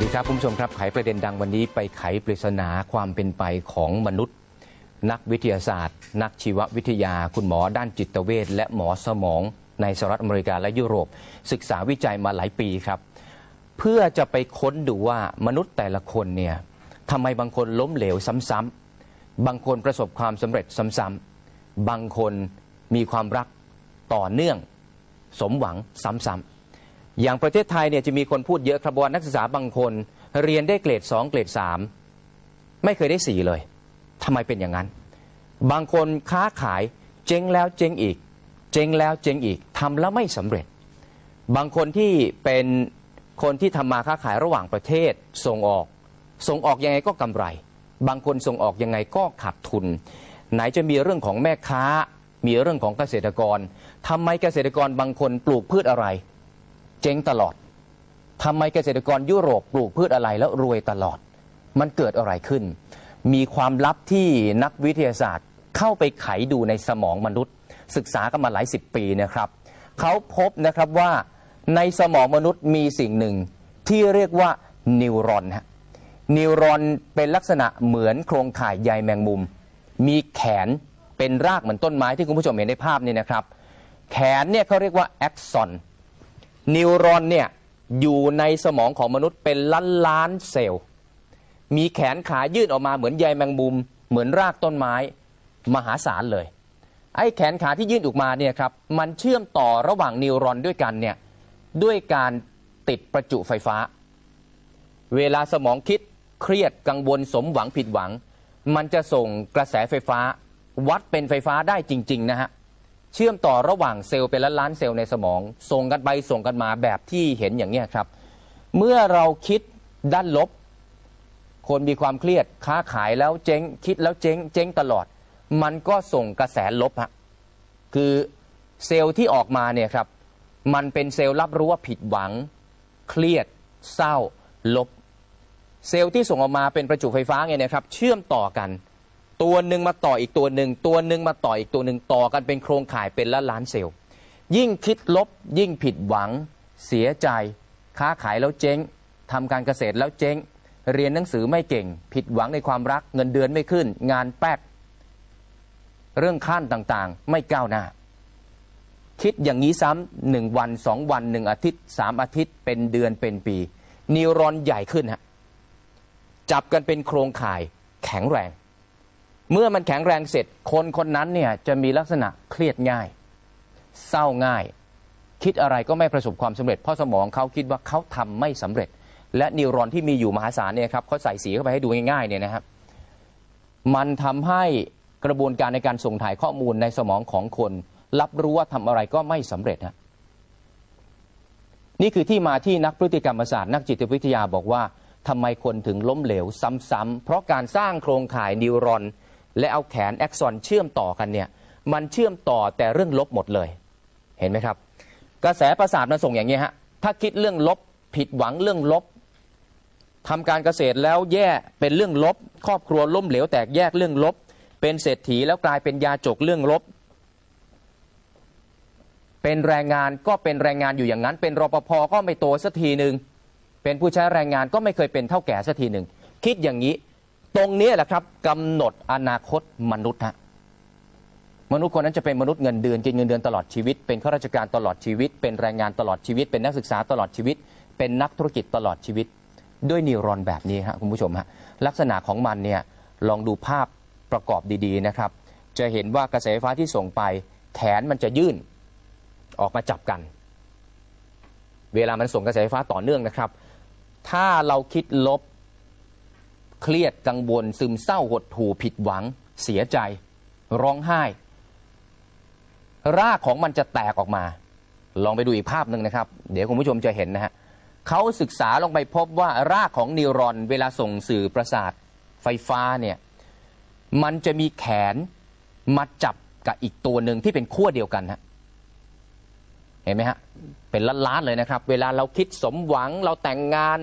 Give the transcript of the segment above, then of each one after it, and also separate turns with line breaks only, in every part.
สดีครับคุณผู้ชมครับไขประเด็นดังวันนี้ไปไขปริศนาความเป็นไปของมนุษย์ นักวิทยาศาสตร์ นักชีววิทยา คุณหมอด้านจิตเวชและหมอสมองในสหรัฐอเมริกาและยุโรป ศึกษาวิจัยมาหลายปีครับ เพื่อจะไปค้นดูว่ามนุษย์แต่ละคนเนี่ยทำไมบางคนล้มเหลวซ้ำๆบางคนประสบความสำเร็จซ้ำๆบางคนมีความรักต่อเนื่อง สมหวังซ้ำๆ อย่างประเทศไทยเนี่ยจะมีคนพูดเยอะครับว่านักศึกษาบางคน เรียนได้เกรด 2 เกรด 3 ไม่เคยได้ 4 เลยทำไมเป็นอย่างนั้น บางคนค้าขายเจ๊งแล้วเจ๊งอีก เจ๊งแล้วเจ๊งอีกทำแล้วไม่สำเร็จ บางคนที่เป็นคนที่ทำมาค้าขายระหว่างประเทศส่งออก ส่งออกยังไงก็กำไร บางคนส่งออกยังไงก็ขาดทุน ไหนจะมีเรื่องของแม่ค้า มีเรื่องของเกษตรกรทำไมเกษตรกรบางคนปลูกพืชอะไร เจ๊งตลอดทำไมเกษตรกรยุโรปปลูกพืชอะไรแล้วรวยตลอด มันเกิดอะไรขึ้น มีความลับที่นักวิทยาศาสตร์เข้าไปไขดูในสมองมนุษย์ ศึกษากันมาหลายสิบปีนะครับเขาพบนะครับว่าในสมองมนุษย์มีสิ่งหนึ่งที่เรียกว่านิวรอนฮะนิวรอนเป็นลักษณะเหมือนโครงข่ายใยแมงมุม มีแขนเป็นรากเหมือนต้นไม้ที่คุณผู้ชมเห็นในภาพนี้นะครับ แขนเนี่ยเขาเรียกว่าแอ็กซอน นิวรอนเนี่ยอยู่ในสมองของมนุษย์เป็นล้านล้านเซลล์ มีแขนขายื่นออกมาเหมือนใยแมงมุม เหมือนรากต้นไม้มหาศาลเลย ไอ้แขนขาที่ยื่นออกมาเนี่ยครับมันเชื่อมต่อระหว่างนิวรอนด้วยกันเนี่ยด้วยการติดประจุไฟฟ้า เวลาสมองคิดเครียดกังวลสมหวังผิดหวัง มันจะส่งกระแสไฟฟ้า วัดเป็นไฟฟ้าได้จริง ๆ นะฮะ เชื่อมต่อระหว่างเซลล์เป็นล้านล้านเซลล์ในสมอง ส่งกันไปส่งกันมาแบบที่เห็นอย่างนี้ครับ เมื่อเราคิดด้านลบ คนมีความเครียดค้าขายแล้วเจ๊งคิดแล้วเจ๊งเจ๊งตลอด มันก็ส่งกระแสลบฮะคือเซลล์ที่ออกมาเนี่ยครับ มันเป็นเซลล์รับรู้ว่าผิดหวัง เครียด เศร้า ลบ เซลล์ที่ส่งออกมาเป็นประจุไฟฟ้าไงนะครับ เชื่อมต่อกัน ตัวหนึ่งมาต่ออีกตัวหนึ่งตัวหนึ่งมาต่ออีกตัวหนึ่งต่อกันเป็นโครงข่ายเป็นละล้านเซลล์ ยิ่งคิดลบ ยิ่งผิดหวัง เสียใจ ค้าขายแล้วเจ๊งทำการเกษตรแล้วเจ๊ง เรียนหนังสือไม่เก่ง ผิดหวังในความรักเงินเดือนไม่ขึ้น งานแป๊กเรื่องขั้นต่างๆ ไม่ก้าวหน้า คิดอย่างนี้ซ้ำหนึ่งวันสองวันหนึ่งอาทิตย์สามอาทิตย์เป็นเดือนเป็นปีนิวรอนใหญ่ขึ้นฮะจับกันเป็นโครงข่ายแข็งแรง เมื่อมันแข็งแรงเสร็จ คนคนนั้นเนี่ยจะมีลักษณะเครียดง่าย เศร้าง่าย คิดอะไรก็ไม่ประสบความสำเร็จเพราะสมองเขาคิดว่าเขาทำไม่สำเร็จ และนิวรอนที่มีอยู่มหาศาลเนี่ยครับเขาใส่สีเข้าไปให้ดูง่ายๆเนี่ยนะครับ มันทำให้กระบวนการในการส่งถ่ายข้อมูลในสมองของคน รับรู้ว่าทำอะไรก็ไม่สำเร็จฮะนี่คือที่มาที่นักพฤติกรรมศาสตร์นักจิตวิทยาบอกว่าทำไมคนถึงล้มเหลวซ้ำๆเพราะการสร้างโครงข่ายนิวรอน และเอาแขนแอ็กซอนเชื่อมต่อกันเนี่ยมันเชื่อมต่อแต่เรื่องลบหมดเลย เห็นไหมครับ กระแสประสาทมันส่งอย่างนี้ฮะถ้าคิดเรื่องลบผิดหวังเรื่องลบทำการเกษตรแล้วแย่เป็นเรื่องลบ ครอบครัวล้มเหลวแตกแยกเรื่องลบ เป็นเศรษฐีแล้วกลายเป็นยาจกเรื่องลบ เป็นแรงงานก็เป็นแรงงานอยู่อย่างนั้น เป็นรปภก็ไม่โตสักทีหนึ่งเป็นผู้ใช้แรงงานก็ไม่เคยเป็นเท่าแก่สักทีหนึ่งคิดอย่างนี้ ตรงนี้แหละครับกำหนดอนาคตมนุษย์ฮะมนุษย์คนนั้นจะเป็นมนุษย์เงินเดือนกินเงินเดือนตลอดชีวิต เป็นข้าราชการตลอดชีวิต เป็นแรงงานตลอดชีวิต เป็นนักศึกษาตลอดชีวิต เป็นนักธุรกิจตลอดชีวิต ด้วยนิวรอนแบบนี้ฮะคุณผู้ชมฮะลักษณะของมันเนี่ยลองดูภาพประกอบดีๆนะครับ จะเห็นว่ากระแสไฟฟ้าที่ส่งไปแขนมันจะยื่นออกมาจับกัน เวลามันส่งกระแสไฟฟ้าต่อเนื่องนะครับ ถ้าเราคิดลบ เครียดกังวลซึมเศร้าหดหู่ผิดหวัง เสียใจ ร้องไห้ รากของมันจะแตกออกมา ลองไปดูอีกภาพหนึ่งนะครับ เดี๋ยวคุณผู้ชมจะเห็นนะฮะเขาศึกษาลงไปพบว่ารากของนิวรอนเวลาส่งสื่อประสาทไฟฟ้าเนี่ยมันจะมีแขนมาจับกับอีกตัวหนึ่งที่เป็นขั้วเดียวกันฮะเห็นไหมฮะเป็นล้านๆเลยนะครับ เวลาเราคิดสมหวังเราแต่งงาน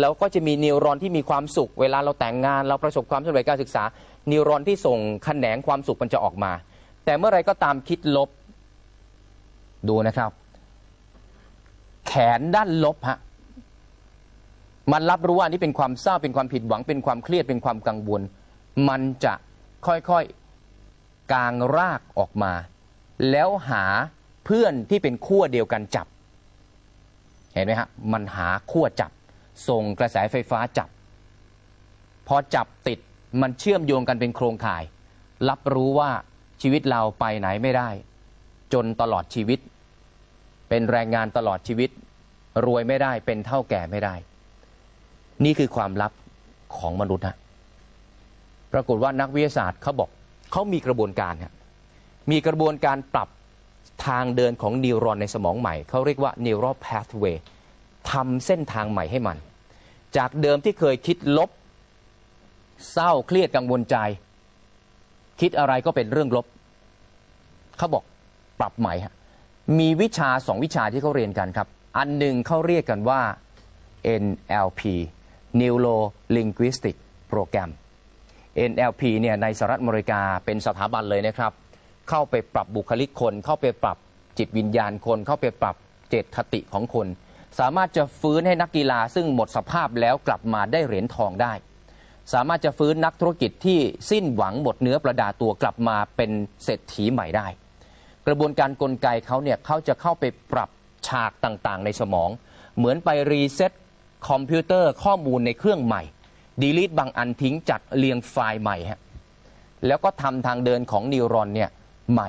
เราก็จะมีนิวรอนที่มีความสุข เวลาเราแต่งงาน เราประสบความสำเร็จการศึกษา นิวรอนที่ส่งแขนงความสุขมันจะออกมา แต่เมื่อไรก็ตามคิดลบดูนะครับ แขนด้านลบฮะมันรับรู้ว่านนี้เป็นความเศร้าเป็นความผิดหวังเป็นความเครียดเป็นความกังวล มันจะค่อยๆกางรากออกมา แล้วหาเพื่อนที่เป็นขั้วเดียวกันจับ เห็นไหมฮะมันหาขั้วจับ ส่งกระแสไฟฟ้าจับ พอจับติดมันเชื่อมโยงกันเป็นโครงข่าย รับรู้ว่าชีวิตเราไปไหนไม่ได้ จนตลอดชีวิต เป็นแรงงานตลอดชีวิต รวยไม่ได้เป็นเท่าแก่ไม่ได้ นี่คือความลับของมนุษย์ฮะปรากฏว่านักวิทยาศาสตร์เขาบอกเขามีกระบวนการฮะมีกระบวนการปรับทางเดินของนิวรอนในสมองใหม่ เขาเรียกว่า neural pathway ทำเส้นทางใหม่ให้มัน จากเดิมที่เคยคิดลบ เศร้าเครียดกังวลใจ คิดอะไรก็เป็นเรื่องลบ เขาบอกปรับใหม่ฮะมีวิชาสองวิชาที่เขาเรียนกันครับ อันหนึ่งเขาเรียกกันว่า NLP Neuro Linguistic Program NLP เนี่ยในสหรัฐอเมริกาเป็นสถาบันเลยนะครับ เข้าไปปรับบุคลิกคน เข้าไปปรับจิตวิญญาณคน เข้าไปปรับเจตคติของคน สามารถจะฟื้นให้นักกีฬาซึ่งหมดสภาพแล้วกลับมาได้เหรียญทองได้ สามารถจะฟื้นนักธุรกิจที่สิ้นหวังหมดเนื้อประดาตัวกลับมาเป็นเศรษฐีใหม่ได้ กระบวนการกลไกเขาเนี่ยเขาจะเข้าไปปรับฉากต่างๆ ในสมอง เหมือนไปรีเซ็ตคอมพิวเตอร์ข้อมูลในเครื่องใหม่ดีลิทบางอันทิ้งจัดเรียงไฟล์ใหม่ฮะแล้วก็ทำทางเดินของนิวรอนเนี่ยใหม่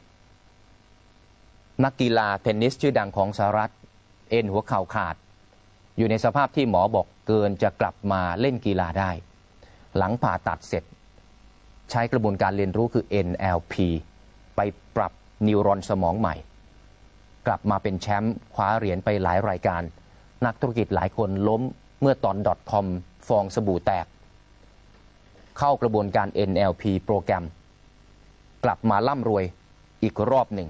นักกีฬาเทนนิสชื่อดังของสหรัฐ เอ็นหัวเข่าขาด อยู่ในสภาพที่หมอบอกเกินจะกลับมาเล่นกีฬาได้ หลังผ่าตัดเสร็จ ใช้กระบวนการเรียนรู้คือ NLP ไปปรับนิวรอนสมองใหม่ กลับมาเป็นแชมป์คว้าเหรียญไปหลายรายการ นักธุรกิจหลายคนล้มเมื่อตอน .com ฟองสบู่แตก เข้ากระบวนการ NLP โปรแกรม กลับมาร่ำรวยอีกรอบหนึ่ง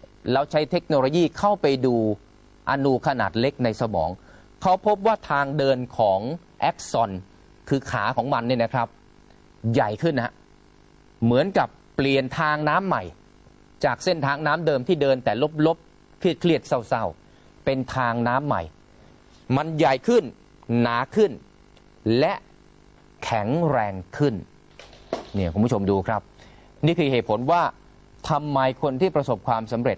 แล้วใช้เทคโนโลยีเข้าไปดูอนูขนาดเล็กในสมอง เขาพบว่าทางเดินของแอ็กซอนคือขาของมันเนี่ยนะครับ ใหญ่ขึ้นนะฮะเหมือนกับเปลี่ยนทางน้ำใหม่ จากเส้นทางน้ำเดิมที่เดินแต่ลบๆเครียดเครียดๆเศร้าๆ เป็นทางน้ำใหม่ มันใหญ่ขึ้นหนาขึ้น และแข็งแรงขึ้นเนี่ยคุณผู้ชมดูครับ นี่คือเหตุผลว่าทำไมคนที่ประสบความสำเร็จ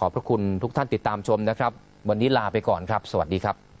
ขอบพระคุณทุกท่านติดตามชมนะครับ วันนี้ลาไปก่อนครับ สวัสดีครับ